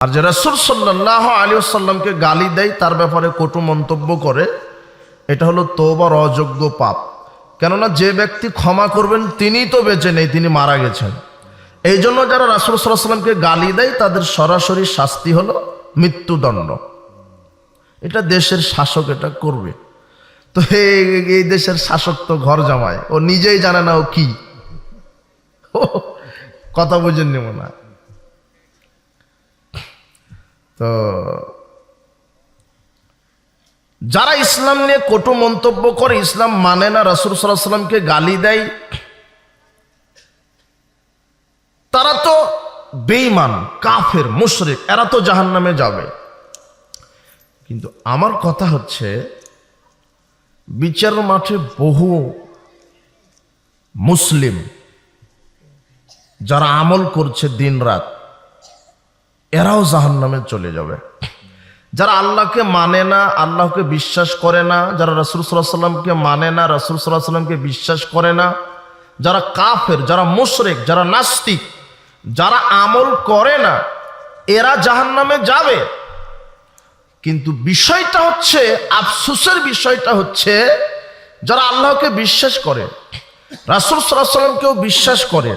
আর যে রসুল সাল্লাহ আলী সাল্লামকে গালি দেয়, তার ব্যাপারে কটু মন্তব্য করে, এটা হলো তোবার অযোগ্য পাপ। কেননা যে ব্যক্তি ক্ষমা করবেন, তিনিই তো বেঁচে নেই, তিনি মারা গেছেন। এই জন্য যারা রাসুল সাল্লামকে গালি দেয়, তাদের সরাসরি শাস্তি হলো মৃত্যুদণ্ড। এটা দেশের শাসক এটা করবে। তো এই- দেশের শাসক তো ঘর জামায় ও নিজেই জানে না ও কি। কথা বুঝেন নেব না তো যারা ইসলাম নিয়ে কটু মন্তব্য করে, ইসলাম মানে না রসুল সাল্লাহ সাল্লামকে গালি দেয়, তারা তো বেইমান কাফের, মুশরিক, এরা তো জাহান্নামে যাবে। কিন্তু আমার কথা হচ্ছে বিচার মাঠে বহু মুসলিম যারা আমল করছে দিন রাত এরাও জাহান নামে চলে যাবে। যারা আল্লাহকে মানে না, আল্লাহকে বিশ্বাস করে না, যারা রসুল সাল্লাহ সাল্লামকে মানে না, রসুল সাল্লাহ সাল্লামকে বিশ্বাস করে না, যারা কাফের, যারা মুশরেক, যারা নাস্তিক, যারা আমল করে না, এরা জাহান নামে যাবে। কিন্তু বিষয়টা হচ্ছে, আফসুসের বিষয়টা হচ্ছে, যারা আল্লাহকে বিশ্বাস করে, রাসুল সাল্লাহ সাল্লামকেও বিশ্বাস করে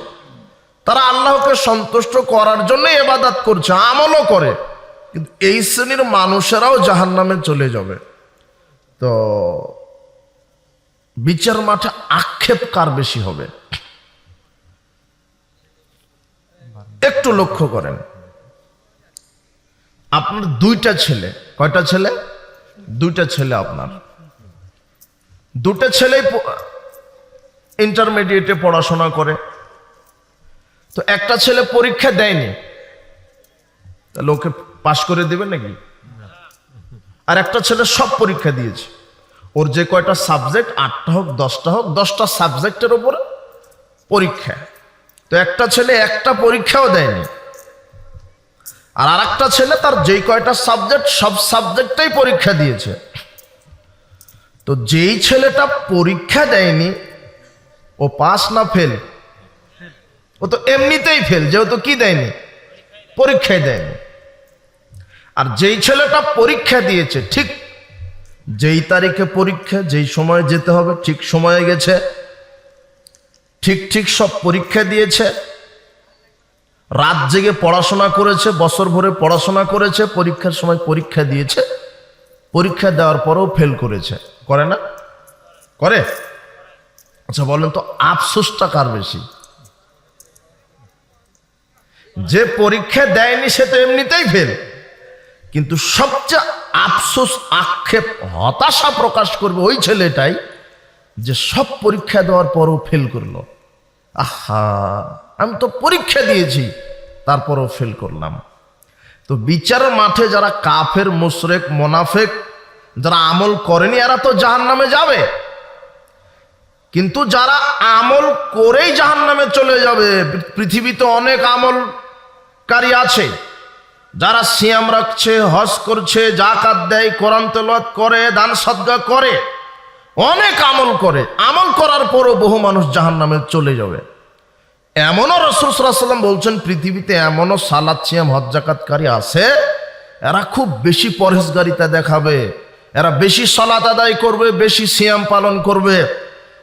তারা আল্লাহকে সন্তুষ্ট করার জন্য এবাদাত করছে, আমলও করে। কিন্তু এই শ্রেণির মানুষেরাও জাহান নামে চলে যাবে। তো বিচার মাঠে আক্ষেপ কার বেশি হবে? একটু লক্ষ্য করেন। আপনার দুইটা ছেলে, কয়টা ছেলে? দুইটা ছেলে আপনার। দুটা ছেলে ইন্টারমিডিয়েটে পড়াশোনা করে। তো একটা ছেলে পরীক্ষা দেয়নি। তাহলে ওকে পাশ করে দেবে নাকি? আর একটা ছেলে সব পরীক্ষা দিয়েছে। ওর যে কয়টা সাবজেক্ট আটটা হোক, দশটা হোক, দশটা সাবজেক্টের উপরে পরীক্ষা। তো একটা ছেলে একটা পরীক্ষাও দেয়নি। আর আরেকটা ছেলে তার যেই কয়টা সাবজেক্ট সব সাবজেক্টটাই পরীক্ষা দিয়েছে। তো যেই ছেলেটা পরীক্ষা দেয়নি, ও পাস না ফেল ও তো এমনিতেই ফেল যেহেতু কি দেয়নি? পরীক্ষায় দেয়নি। আর যেই ছেলেটা পরীক্ষা দিয়েছে, ঠিক যেই তারিখে পরীক্ষা, যেই সময়ে যেতে হবে, ঠিক সময়ে গেছে, ঠিক ঠিক সব পরীক্ষা দিয়েছে, রাত জেগে পড়াশোনা করেছে, বছর ভরে পড়াশোনা করেছে, পরীক্ষার সময় পরীক্ষা দিয়েছে, পরীক্ষা দেওয়ার পরেও ফেল করেছে। করে না? করে? আচ্ছা বলেন তো, আফসোসটা কার বেশি? যে পরীক্ষা দেয়নি সে তো এমনিতেই ফেল কিন্তু সবচেয়ে আফসোস, আক্ষেপ, হতাশা প্রকাশ করবে ওই ছেলেটাই যে সব পরীক্ষা দেওয়ার পরও ফেল করল। আহা, আমি তো পরীক্ষা দিয়েছি, তারপরও ফেল করলাম। তো বিচারের মাঠে যারা কাফের, মুশরেক, মোনাফেক, যারা আমল করেনি, এরা তো জাহান নামে যাবে। কিন্তু যারা আমল করেই জাহান নামে চলে যাবে, পৃথিবীতে অনেক আমলকারী আছে, যারা সিয়াম রাখছে, হজ করছে জাকাত দেয়, কোরআন তেলাওয়াত করে, দান সদ্গা করে, অনেক আমল করে। আমল করার পরও বহু মানুষ জাহান নামে চলে যাবে। এমনও রসুল সাল্লাম বলছেন, পৃথিবীতে এমনও সালাদ সিয়াম, হজ জাকাতকারী আছে, এরা খুব বেশি পরহেজগারিতা দেখাবে, এরা বেশি সলাত আদায় করবে, বেশি সিয়াম পালন করবে।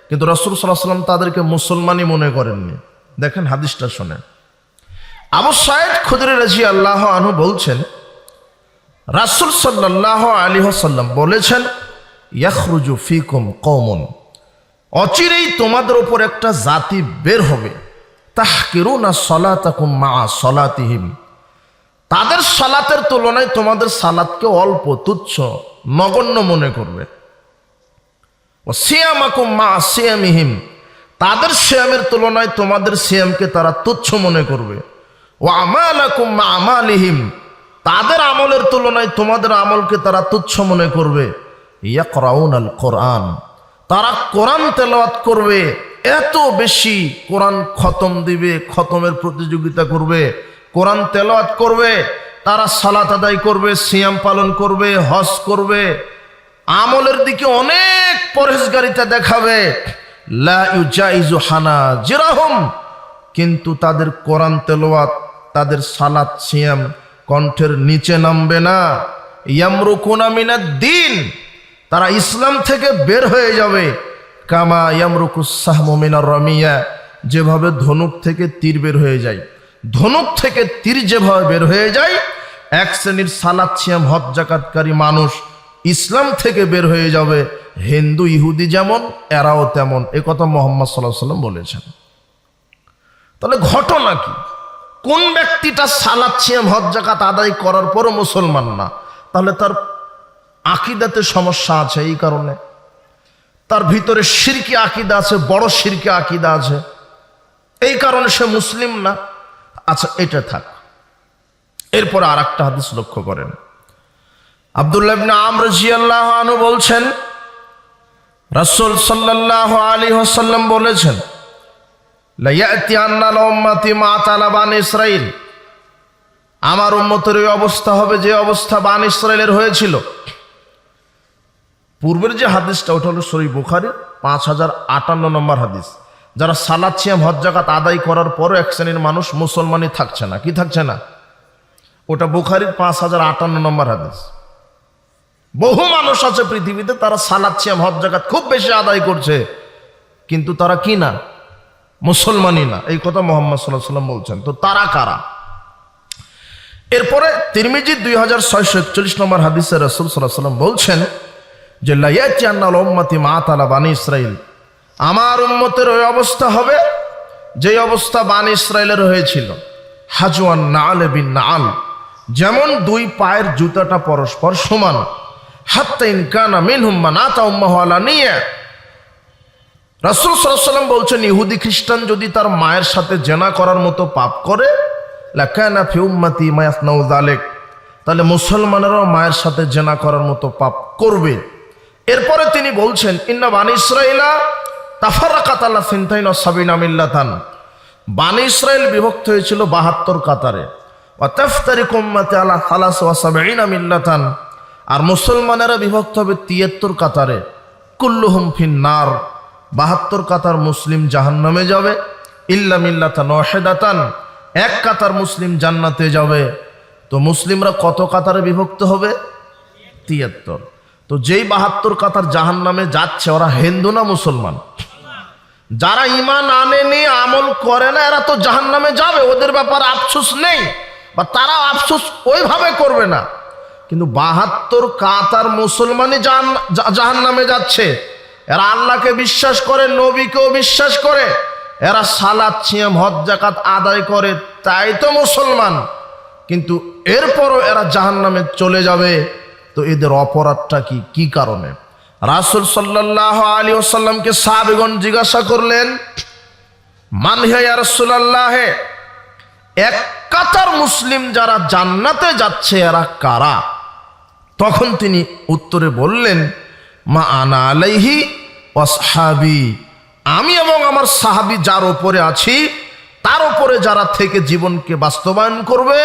কিন্তু রসুল সাল্লাহ সাল্লাম তাদেরকে মুসলমানই মনে করেননি। দেখেন হাদিসটা শোনেন। আবু সাইদ খুদরে রাজি আল্লাহ আনু বলছেন, রাসুল সাল্লাহ আলী সাল্লাম বলেছেন, ইয়াখরুজু ফিকুম কমন অচিরেই তোমাদের ওপর একটা জাতি বের হবে। তাহকিরু না সলাতাকুম মা সলাতিহিম, তাদের সালাতের তুলনায় তোমাদের সালাতকে অল্প তুচ্ছ, নগণ্য মনে করবে। ও সিয়ামাকুম মা সিয়ামিহিম, তাদের সিয়ামের তুলনায় তোমাদের সিয়ামকে তারা তুচ্ছ মনে করবে। আমালিহিম। তাদের আমলের তুলনায় তোমাদের আমলকে তারা তুচ্ছ মনে করবে। ইয়াকরাউন আল কোরআন। তারা কোরআন তেলাওয়াত করবে, এত বেশি কোরআন খতম দিবে, খতমের প্রতিযোগিতা করবে, কোরআন তেলাওয়াত করবে, তারা সালাত আদায় করবে, সিয়াম পালন করবে, হজ করবে, আমলের দিকে অনেক পরহেজগারিতা দেখাবে। লা হানা জিরাহুম কিন্তু তাদের কোরআন তেলাওয়াত তাদের সালাত সিয়াম কণ্ঠের নিচে নামবে না। ইয়ামরুকুনা মিনাদ দিন। তারা ইসলাম থেকে বের হয়ে যাবে। কামা ইয়ামরুকুসাহমিনার রমিয়া। যেভাবে ধনুক থেকে তীর বের হয়ে যায়। ধনুক থেকে তীর যেভাবে বের হয়ে যায়, এক শ্রেণির সালাচ্ছিয়াম হজ জাকাতকারী মানুষ ইসলাম থেকে বের হয়ে যাবে। হিন্দু, ইহুদি যেমন, এরাও তেমন। এ কথা মোহাম্মদ সাল্লাহ সাল্লাম বলেছেন। তাহলে ঘটনা কি? কোন ব্যক্তিটা সালাচ্ছিয়াম হজ জাকাত আদায় করার পরও মুসলমান না, তাহলে তার আকিদাতে সমস্যা আছে এই কারণে। তার ভিতরে সিরকি আকিদা আছে, বড় সিরকি আকিদা আছে। এই কারণে সে মুসলিম না। আচ্ছা এটা থাক। এরপর আর একটা হাদিস লক্ষ্য করেন। আবদুল্লাহ ইবনে আমর জিয়াল্লাহ আনু বলছেন, রাসূল সাল্লাল্লাহু আলাইহি ওয়াসাল্লাম বলেছেন ইসরাইল। আমার উম্মতের ওই অবস্থা হবে যে অবস্থা বান ইসরায়েলের হয়েছিল। পূর্বের যে হাদিসটা, ওটা হলো শরীফ বুখারির পাঁচ হাজার আটান্ন নম্বর হাদিস। যারা সালাচ্ছিয়াম হজ জাকাত আদায় করার পরও এক শ্রেণির মানুষ মুসলমানই থাকছে না। কি থাকছে না? ওটা বুখারির পাঁচ হাজার আটান্ন নম্বর হাদিস। বহু মানুষ আছে পৃথিবীতে, তারা সালাচ্ছিয়াম হজ জাকাত খুব বেশি আদায় করছে। কিন্তু তারা কি না? মুসলমানই না। এই কথা মোহাম্মদ সাল্লাহ সাল্লাম বলছেন। তো তারা কারা? এরপরে তিরমিজি দুই হাজার ছয়শো একচল্লিশ নম্বর হাদিসে রসুল সাল্লাহ সাল্লাম বলছেন যে লাইয়াচ্চান্নাল উম্মতি মা তালা বানি ইসরাইল আমার উম্মতের ওই অবস্থা হবে যে অবস্থা বানি ইসরায়েলের হয়েছিল। হাজুয়ান নাল বিন নাল যেমন দুই পায়ের জুতাটা পরস্পর সমান। হাত্তা ইনকানা মিন হুম্মা না তা উম্মা হওয়ালা নিয়ে। রাসুল সাল্লাম বলছেন, ইহুদি খ্রিস্টান যদি তার মায়ের সাথে জেনা করার মতো পাপ করে, লাকানা ফি উম্মতি মায়াসনাউ যালিক, তাহলে মুসলমানেরাও মায়ের সাথে জেনা করার মতো পাপ করবে। এরপরে তিনি বলছেন, ইন্না বানি ইসরাইলা তাফারাকাত আল্লাহ সিনতাইন সাবিনা মিল্লাতান। বানি ইসরায়েল বিভক্ত হয়েছিল বাহাত্তর কাতারে। অতাফতারি কোম্মাতে আল্লাহ সালাস ওয়াসাবিনা মিল্লাতান। আর মুসলমানেরা বিভক্ত হবে তিয়াত্তর কাতারে। কুল্লুহুম ফিন নার। বাহাত্তর কাতার মুসলিম জাহান্নামে যাবে, ইল্লা ওয়াহেদাতান এক কাতার মুসলিম জান্নাতে যাবে। তো মুসলিমরা কত কাতারে বিভক্ত হবে? তিয়াত্তর। তো যেই বাহাত্তর কাতার জাহান নামে যাচ্ছে, ওরা হিন্দু না মুসলমান? যারা ইমান আনেনি, আমল করে না, এরা তো জাহান নামে যাবে। ওদের ব্যাপারে আফসোস নেই, বা তারা আফসোস ওইভাবে করবে না। কিন্তু বাহাত্তর কাতার মুসলমানই জাহান নামে যাচ্ছে। এরা আল্লাহকে বিশ্বাস করে, নবীকেও বিশ্বাস করে। এরা সালাদ ছিয়াম হজ জাকাত আদায় করে, তাই তো মুসলমান। কিন্তু এরপরও এরা জাহান নামে চলে যাবে। তো এদের অপরাধটা কি? কি কারণে? রাসুল সাল্লাহ আলী ওসাল্লামকে সাহাবেগণ জিজ্ঞাসা করলেন মানহে রসুল্লাহ এক কাতার মুসলিম যারা জান্নাতে যাচ্ছে, এরা কারা? তখন তিনি উত্তরে বললেন মা আনা আলাইহি ওয়াসহাবি। আমি এবং আমার সাহাবি যার ওপরে আছি, তার ওপরে যারা থেকে জীবনকে বাস্তবায়ন করবে,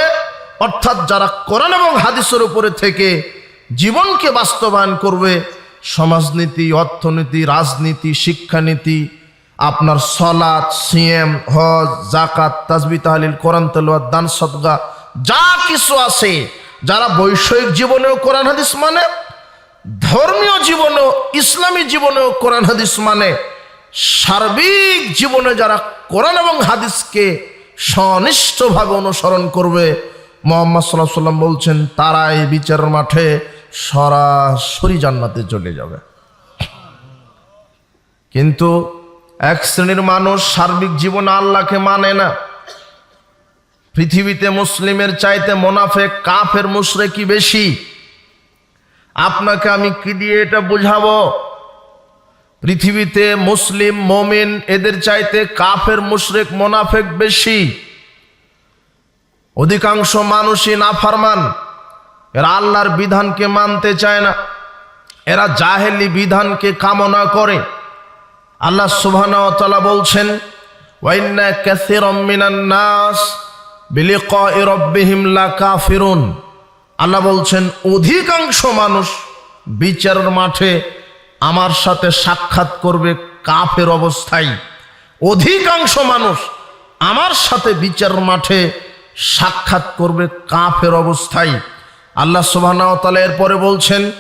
অর্থাৎ যারা কোরআন এবং হাদিসের উপরে থেকে জীবনকে বাস্তবায়ন করবে, সমাজনীতি, অর্থনীতি, রাজনীতি, শিক্ষানীতি, আপনার সলাৎ, সিএম, হজ জাকাত তাজবি তাহলিল, কোরআন তেলোয়াত দান, সদগা, যা কিছু আছে, যারা বৈষয়িক জীবনেও কোরআন, হাদিস মানে ধর্মীয় জীবনেও, ইসলামী জীবনেও কোরআন হাদিস মানে সার্বিক জীবনে যারা কোরআন এবং হাদিসকে সনিষ্ঠভাবে অনুসরণ করবে, মোহাম্মদ সাল্লাহ সাল্লাম বলছেন তারা এই বিচারের মাঠে সরাসরি জান্নাতে চলে যাবে। কিন্তু এক শ্রেণির মানুষ সার্বিক জীবনে আল্লাহকে মানে না। পৃথিবীতে মুসলিমের চাইতে মোনাফে কাফের মুশরে কি বেশি। আপনাকে আমি কি দিয়ে এটা বুঝাবো? পৃথিবীতে মুসলিম মমিন এদের চাইতে কাফের, মুশরেক, মোনাফেক বেশি। অধিকাংশ মানুষই নাফারমান। এরা আল্লাহর বিধানকে মানতে চায় না। এরা জাহেলি বিধানকে কামনা করে। আল্লাহ সুবহানাহু বলছেন ওয়াইন্না কাসীরাম মিনান নাস বিলিকাই রাব্বিহিম লাকাফিরুন। আল্লাহ বলছেন, অধিকাংশ মানুষ বিচারের মাঠে আমার সাথে সাক্ষাৎ করবে কাফের অবস্থায়। অধিকাংশ মানুষ আমার সাথে বিচারের মাঠে সাক্ষাৎ করবে কাফের অবস্থায়। আল্লাহ সুবহানাহু এরপরে বলছেন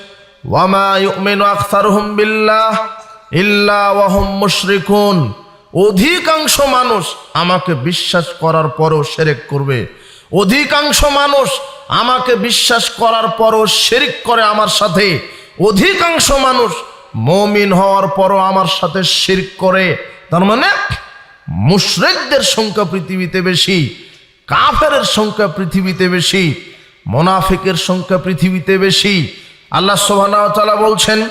মুশরিকুন। অধিকাংশ মানুষ আমাকে বিশ্বাস করার পরও সেরেক করবে। অধিকাংশ মানুষ আমাকে বিশ্বাস করার পরও শেরিক করে আমার সাথে। অধিকাংশ মানুষ মমিন হওয়ার পরও আমার সাথে শিরক করে। তার মানে মুশরেকদের সংখ্যা পৃথিবীতে বেশি কাফের সংখ্যা পৃথিবীতে বেশি, মোনাফিকের সংখ্যা পৃথিবীতে বেশি। আল্লাহ সোহানা বলছেন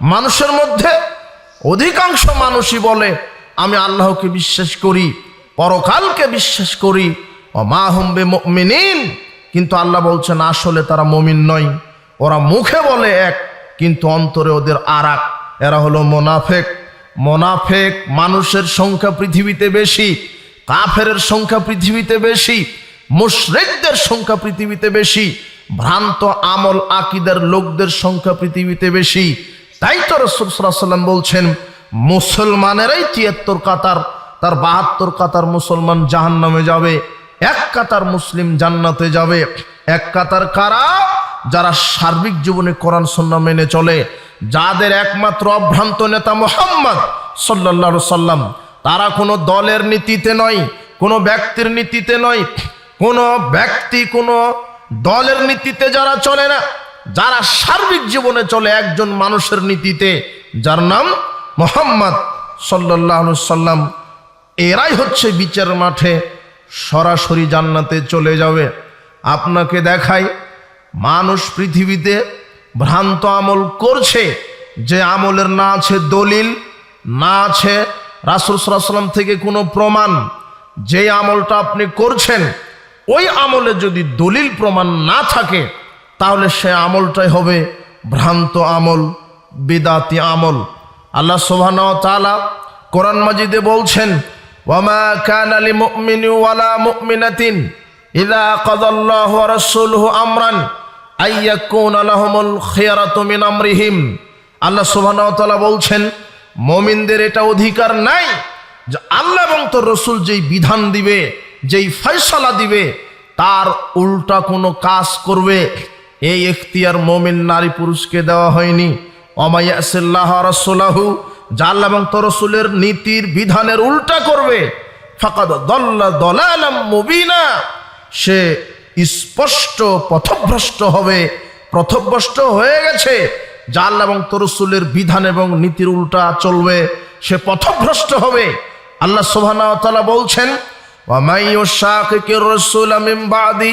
মানুষের মধ্যে অধিকাংশ মানুষই বলে, আমি আল্লাহকে বিশ্বাস করি, পরকালকে বিশ্বাস করি ও মা হুম্বে মুমিনিন কিন্তু আল্লাহ বলছেন, আসলে তারা মমিন নয়। ওরা মুখে বলে এক, কিন্তু অন্তরে ওদের আরাক। এরা হলো মোনাফেক। মোনাফেক মানুষের সংখ্যা পৃথিবীতে বেশি কাফের সংখ্যা পৃথিবীতে বেশি, মুশরিকদের সংখ্যা পৃথিবীতে বেশি, ভ্রান্ত আমল আকিদের লোকদের সংখ্যা পৃথিবীতে বেশি তাই তো রসুলাম বলছেন, মুসলমানেরাই তিয়াত্তর কাতার, তার বাহাত্তর কাতার মুসলমান জাহান নামে যাবে, এক কাতার মুসলিম জান্নাতে যাবে। এক কাতার কারা? যারা সার্বিক জীবনে কোরআন, সন্না মেনে চলে, যাদের একমাত্র অভ্রান্ত নেতা মোহাম্মদ সাল্লা সাল্লাম তারা কোনো দলের নীতিতে নয়, কোনো ব্যক্তির নীতিতে নয়, কোনো ব্যক্তি কোনো দলের নীতিতে যারা চলে না যারা সার্বিক জীবনে চলে একজন মানুষের নীতিতে, যার নাম মোহাম্মদ সাল্লাহ সাল্লাম এরাই হচ্ছে বিচার মাঠে সরাসরি জান্নাতে চলে যাবে। আপনাকে দেখাই, মানুষ পৃথিবীতে ভ্রান্ত আমল করছে, যে আমলের না আছে দলিল, না আছে রাসুল সাল্লাম থেকে কোনো প্রমাণ। যে আমলটা আপনি করছেন, ওই আমলে যদি দলিল প্রমাণ না থাকে তাহলে সে আমলটাই হবে ভ্রান্ত আমল, বিদাতি আমল। আল্লাহ সোহান তালা কোরআন মাজিদে বলছেন, ওয়ামা কান আলী মুমিন ওয়ালা মুমিনাতিন ইদা কাদাল্লাহু রাসূলুহু আমরান আইয়াকুন আলাহুমুল খিয়ারাতু মিন আমরিহিম। আল্লাহ সুবহানাহু ওয়া তাআলা বলছেন, মুমিনদের এটা অধিকার নাই যে আল্লাহ এবং তোর রসুল যেই বিধান দিবে, যেই ফয়সালা দিবে, তার উল্টা কোনো কাজ করবে এই এখতিয়ার মোমিন নারী পুরুষকে দেওয়া হয়নি। অমাইয়াসল্লাহ রসোলাহু জাল্লা এবং তরসুলের নীতির বিধানের উল্টা করবে। ফাকাদ দল্লা দলালাম মুবিনা, সে স্পষ্ট পথভ্রষ্ট হবে, পথভ্রষ্ট হয়ে গেছে। জাল এবং তরসুলের বিধান এবং নীতির উল্টা চলবে, সে পথভ্রষ্ট হবে। আল্লাহ সোহানা বলছেন ওয়ামাই ও শাহ রসুল আমিম বাদি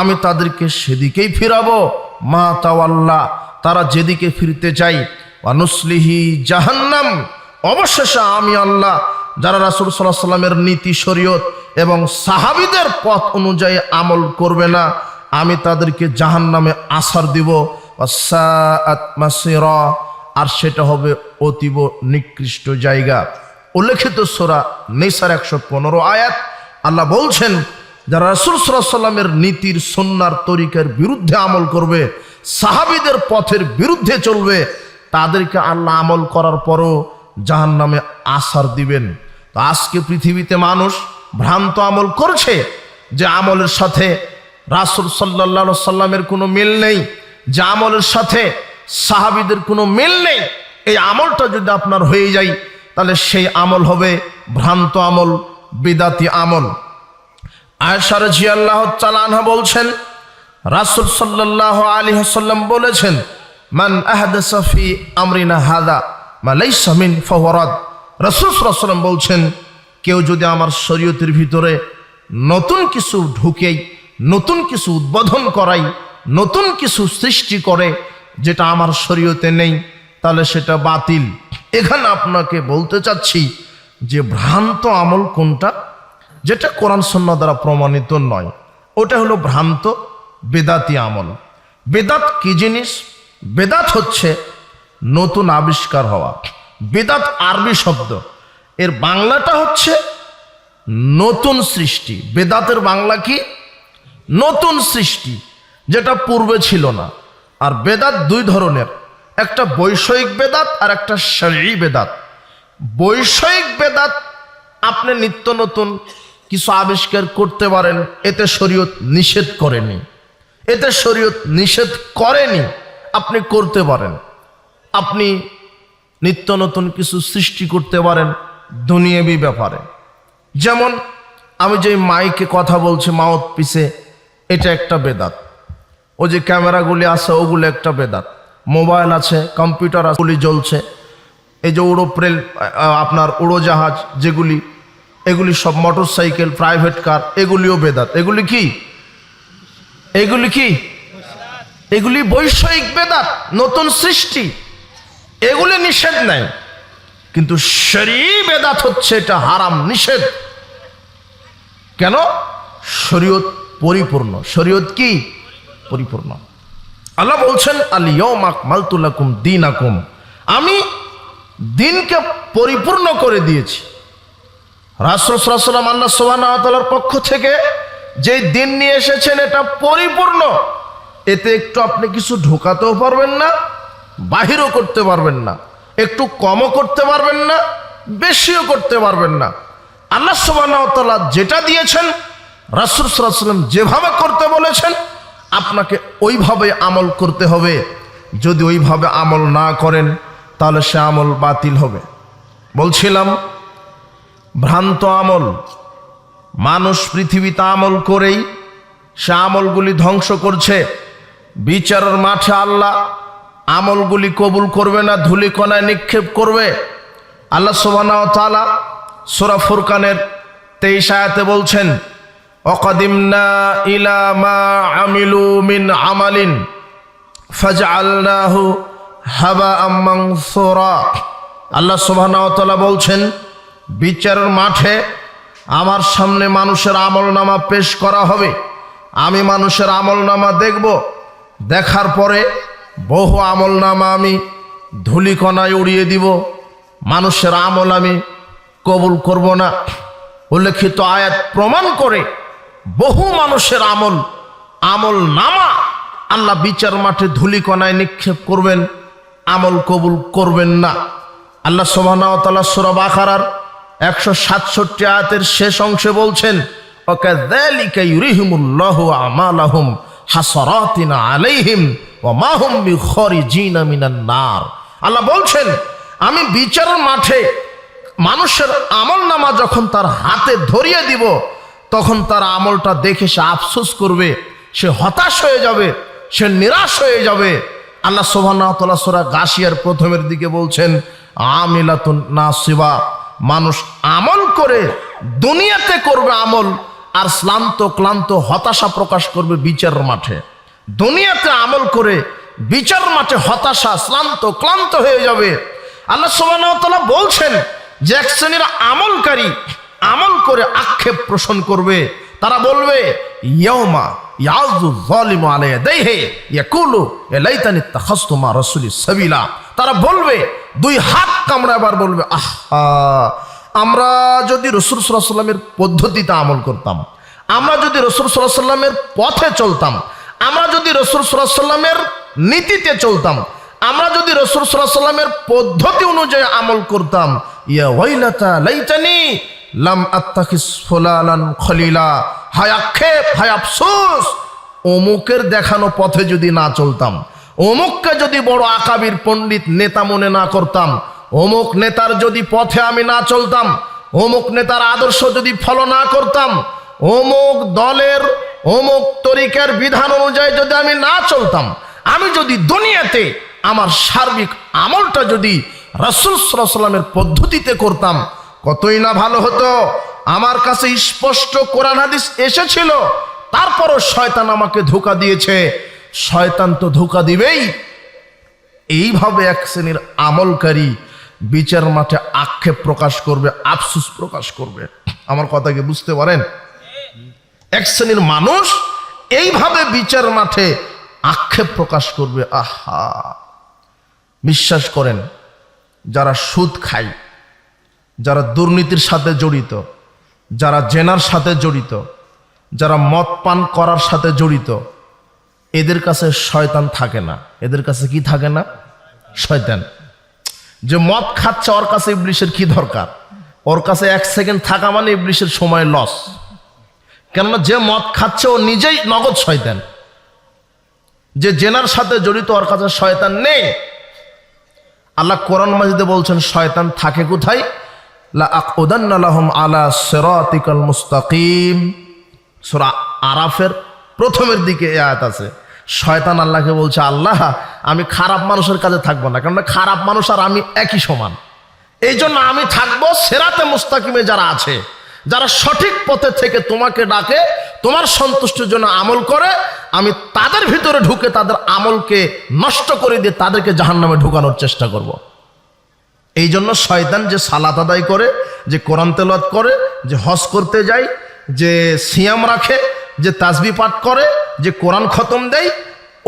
আমি তাদেরকে সেদিকেই ফিরাবো। মা তাওয়াল্লা, তারা যেদিকে ফিরতে চাই অনুসলিহি জাহান্নাম। অবশেষে আমি আল্লাহ, যারা রাসুল সাল্লাহ সাল্লামের নীতি, শরীয়ত এবং সাহাবিদের পথ অনুযায়ী আমল করবে না, আমি তাদেরকে জাহান্নামে আসার দিব। আর সেটা হবে অতীব নিকৃষ্ট জায়গা। উল্লেখিত সোরা নেসার একশো পনেরো আয়াত, আল্লাহ বলছেন যারা রাসুল সাল্লামের নীতির সন্ন্যার তরিকার বিরুদ্ধে আমল করবে, সাহাবিদের পথের বিরুদ্ধে চলবে, তাদেরকে আল্লাহ আমল করার পরও জাহান নামে আসার দিবেন। তো আজকে পৃথিবীতে মানুষ ভ্রান্ত আমল করছে যে আমলের সাথে রাসুল সাল্লা সাল্লামের কোনো মিল নেই, যে আমলের সাথে সাহাবিদের কোনো মিল নেই। এই আমলটা যদি আপনার হয়ে যায়, তাহলে সেই আমল হবে ভ্রান্ত আমল, বিদাতি আমল। আয়সার জি আল্লাহ চালানহা বলছেন, রাসুল সাল্লাহ আলী হাসাল্লাম বলেছেন, মান আহদাসফি আমরিনা হাদা মালাইসা মিন ফহরাদ রাসুল সাল্লাম বলছেন, কেউ যদি আমার শরীয়তের ভিতরে নতুন কিছু ঢুকেই নতুন কিছু উদ্বোধন করাই, নতুন কিছু সৃষ্টি করে, যেটা আমার শরীয়তে নেই, তাহলে সেটা বাতিল। এখানে আপনাকে বলতে চাচ্ছি যে ভ্রান্ত আমল কোনটা? যেটা কোরআন সন্না দ্বারা প্রমাণিত নয়, ওটা হলো ভ্রান্ত বেদাতি আমল। বেদাত কি জিনিস? বেদাত হচ্ছে নতুন আবিষ্কার হওয়া। বেদাত আরবি শব্দ। এর বাংলাটা হচ্ছে নতুন সৃষ্টি। বেদাতের বাংলা কি? নতুন সৃষ্টি, যেটা পূর্বে ছিল না। আর বেদাত দুই ধরনের। একটা বৈষয়িক বেদাত আর একটা শরী বেদাত। বৈষয়িক বেদাত আপনি নিত্য নতুন কিছু আবিষ্কার করতে পারেন, এতে শরীয়ত নিষেধ করেনি। এতে শরীয়ত নিষেধ করেনি, আপনি করতে পারেন। আপনি নিত্য নতুন কিছু সৃষ্টি করতে পারেন দুনিয়াবি ব্যাপারে। যেমন, আমি যে মাইকে কথা বলছি মাউথ পিসে এটা একটা বেদাত। ও যে ক্যামেরাগুলি আছে, ওগুলো একটা বেদাত। মোবাইল আছে, কম্পিউটার গুলি জ্বলছে। এই যে উড়োপ্রেল আপনার উড়োজাহাজ যেগুলি এগুলি সব মোটর সাইকেল প্রাইভেট কার এগুলিও বেদাত। এগুলি কি? এগুলি কি? এগুলি বৈষয়িক বেদাত, নতুন সৃষ্টি। এগুলি নিষেধ নাই। কিন্তু শরী বেদাত হচ্ছে, এটা হারাম, নিষেধ। কেন? শরীয়ত পরিপূর্ণ। শরীয়ত কি? পরিপূর্ণ। আল্লাহ বলছেন আলিয়ম আকমালতুল্লাকুম দিন আকুম আমি দিনকে পরিপূর্ণ করে দিয়েছি। রাসুলাম আল্লাহ সোহানার পক্ষ থেকে যে দিন নিয়ে এসেছেন এটা পরিপূর্ণ। এতে একটু আপনি কিছু ঢোকাতেও পারবেন না, বাহিরও করতে পারবেন না, একটু কমও করতে পারবেন না, বেশিও করতে পারবেন না। আল্লাহ সোবাহ যেটা দিয়েছেন, রাসুল সাল্লাম যেভাবে করতে বলেছেন, আপনাকে ওইভাবে আমল করতে হবে। যদি ওইভাবে আমল না করেন, তাহলে সে আমল বাতিল হবে। বলছিলাম ভ্রান্ত আমল। মানুষ পৃথিবীতে আমল করেই সে আমলগুলি ধ্বংস করছে। বিচারের মাঠে আল্লাহ আমলগুলি কবুল করবে না, ধুলিকণায় নিক্ষেপ করবে। আল্লাহ সোবানা তালা সোরা ফুরকানের তেইশ আয়াতে বলছেন, অকাদিমনা ইলা মা আমিলু মিন আমালিন ফাজআলনাহু হাবা আম্মাংসুরা আল্লাহ সুবহানাহু ওয়া তাআলা বলছেন বিচারের মাঠে আমার সামনে মানুষের আমল নামা পেশ করা হবে। আমি মানুষের আমল নামা দেখব। দেখার পরে বহু আমল নামা আমি ধুলিকণায় উড়িয়ে দিব। মানুষের আমল আমি কবুল করব না। উল্লেখিত আয়াত প্রমাণ করে বহু মানুষের আমল আমল নামা আল্লাহ বিচার মাঠে ধুলিকণায় নিক্ষেপ করবেন, আমল কবুল করবেন না। আল্লাহ সোবানা সুরব আখারার একশো সাতষট্টি আয়াতের শেষ অংশে বলছেন আমালাহুম হাসরাতিন আলাইহিম ওয়া মা হুম বিখারিজিনা মিনান নার। আল্লাহ বলছেন, আমি বিচারের মাঠে মানুষের আমল নামা যখন তার হাতে ধরিয়ে দিব, তখন তার আমলটা দেখে সে আফসোস করবে, সে হতাশ হয়ে যাবে, সে নিরাশ হয়ে যাবে। আল্লাহ সোভানা সোরা গাছিয়ার প্রথমের দিকে বলছেন, আমিলাতুন নাসিবা। মানুষ আমল করে দুনিয়াতে করবে আমল আর শ্লান্ত, ক্লান্ত, হতাশা প্রকাশ করবে বিচার মাঠে। দুনিয়াতে আমল করে বিচার মাঠে হতাশা, শ্লান্ত, ক্লান্ত হয়ে যাবে। আল্লাহ সোবানা বলছেন যে এক শ্রেণির আমলকারী আমল করে আক্ষেপ পোষণ করবে। তারা বলবে ইয়মা তারা বলবে দুই হাত কামড়া আবার বলবে, আহা, আমরা যদি রসুল সাল্লামের পদ্ধতিতে আমল করতাম, আমরা যদি রসুল সাল্লাল্লাহু সাল্লামের পথে চলতাম, আমরা যদি রসুল সাল্লাল্লাহু সাল্লামের নীতিতে চলতাম, আমরা যদি রসুল সাল্লাল্লাহু সাল্লামের পদ্ধতি অনুযায়ী আমল করতাম, ইয়া ওয়াইলাতা লাইতানি লাম আত্তাখিস ফুলালান খলিলা। হায় আক্ষেপ, হায় আফসোস, অমুকের দেখানো পথে যদি না চলতাম অমুককে যদি বড় আকাবির পণ্ডিত নেতা মনে না করতাম, অমুক নেতার যদি পথে আমি না চলতাম, অমুক নেতার আদর্শ যদি ফলো না করতাম, অমুক দলের, অমুক তরিকার বিধান অনুযায়ী যদি আমি না চলতাম, আমি যদি দুনিয়াতে আমার সার্বিক আমলটা যদি রসুল সাল্লামের পদ্ধতিতে করতাম, কতই না ভালো হতো। আমার কাছে স্পষ্ট কোরআন হাদিস এসেছিল, তারপরও শয়তান আমাকে ধোকা দিয়েছে। শয়তান তো ধোকা দিবেই। এইভাবে এক শ্রেণির আমলকারী বিচার মাঠে আক্ষেপ প্রকাশ করবে, আফসুস প্রকাশ করবে। আমার কথা কি বুঝতে পারেন? এক শ্রেণির মানুষ এইভাবে বিচার মাঠে আক্ষেপ প্রকাশ করবে, আহা। বিশ্বাস করেন, যারা সুদ খায়, যারা দুর্নীতির সাথে জড়িত, যারা জেনার সাথে জড়িত, যারা মদ পান করার সাথে জড়িত এদের কাছে শয়তান থাকে না। এদের কাছে কি থাকে না? শয়তান। যে মদ খাচ্ছে ওর কাছে ইবলিশের কি দরকার? ওর কাছে এক সেকেন্ড থাকা মানে ইবলিশের সময় লস কেননা যে মদ খাচ্ছে ও নিজেই নগদ শয়তান। যে জেনার সাথে জড়িত ওর কাছে শয়তান নেই। আল্লাহ কোরআন মাজিদে বলছেন, শয়তান থাকে কোথায়? লা আলা মুস্তাকিম। সূরা আরাফের প্রথমের দিকে এই আয়াত আছে শয়তান আল্লাহকে বলছে, আল্লাহ, আমি খারাপ মানুষের কাছে থাকব না কারণ খারাপ মানুষ আর আমি একই সমান এই জন্য আমি থাকব সেরাতে মুস্তাকিমে যারা আছে, যারা সঠিক পথে থেকে তোমাকে ডাকে, তোমার সন্তুষ্টির জন্য আমল করে, আমি তাদের ভিতরে ঢুকে তাদের আমলকে নষ্ট করে দিয়ে তাদেরকে জাহান্নামে ঢুকানোর চেষ্টা করব। এই জন্য শয়তান যে সালাত আদায় করে, যে কোরআন তেলত করে, যে হজ করতে যায়, যে সিয়াম রাখে যে তাজবি পাঠ করে, যে কোরআন খতম দেয়,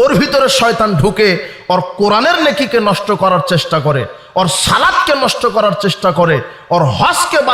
ওর ভিতরে শয়তান ঢুকে ওর কোরআনের নেকিকে নষ্ট করার চেষ্টা করে, ওর সালাদকে নষ্ট করার চেষ্টা করে, ওর হজকে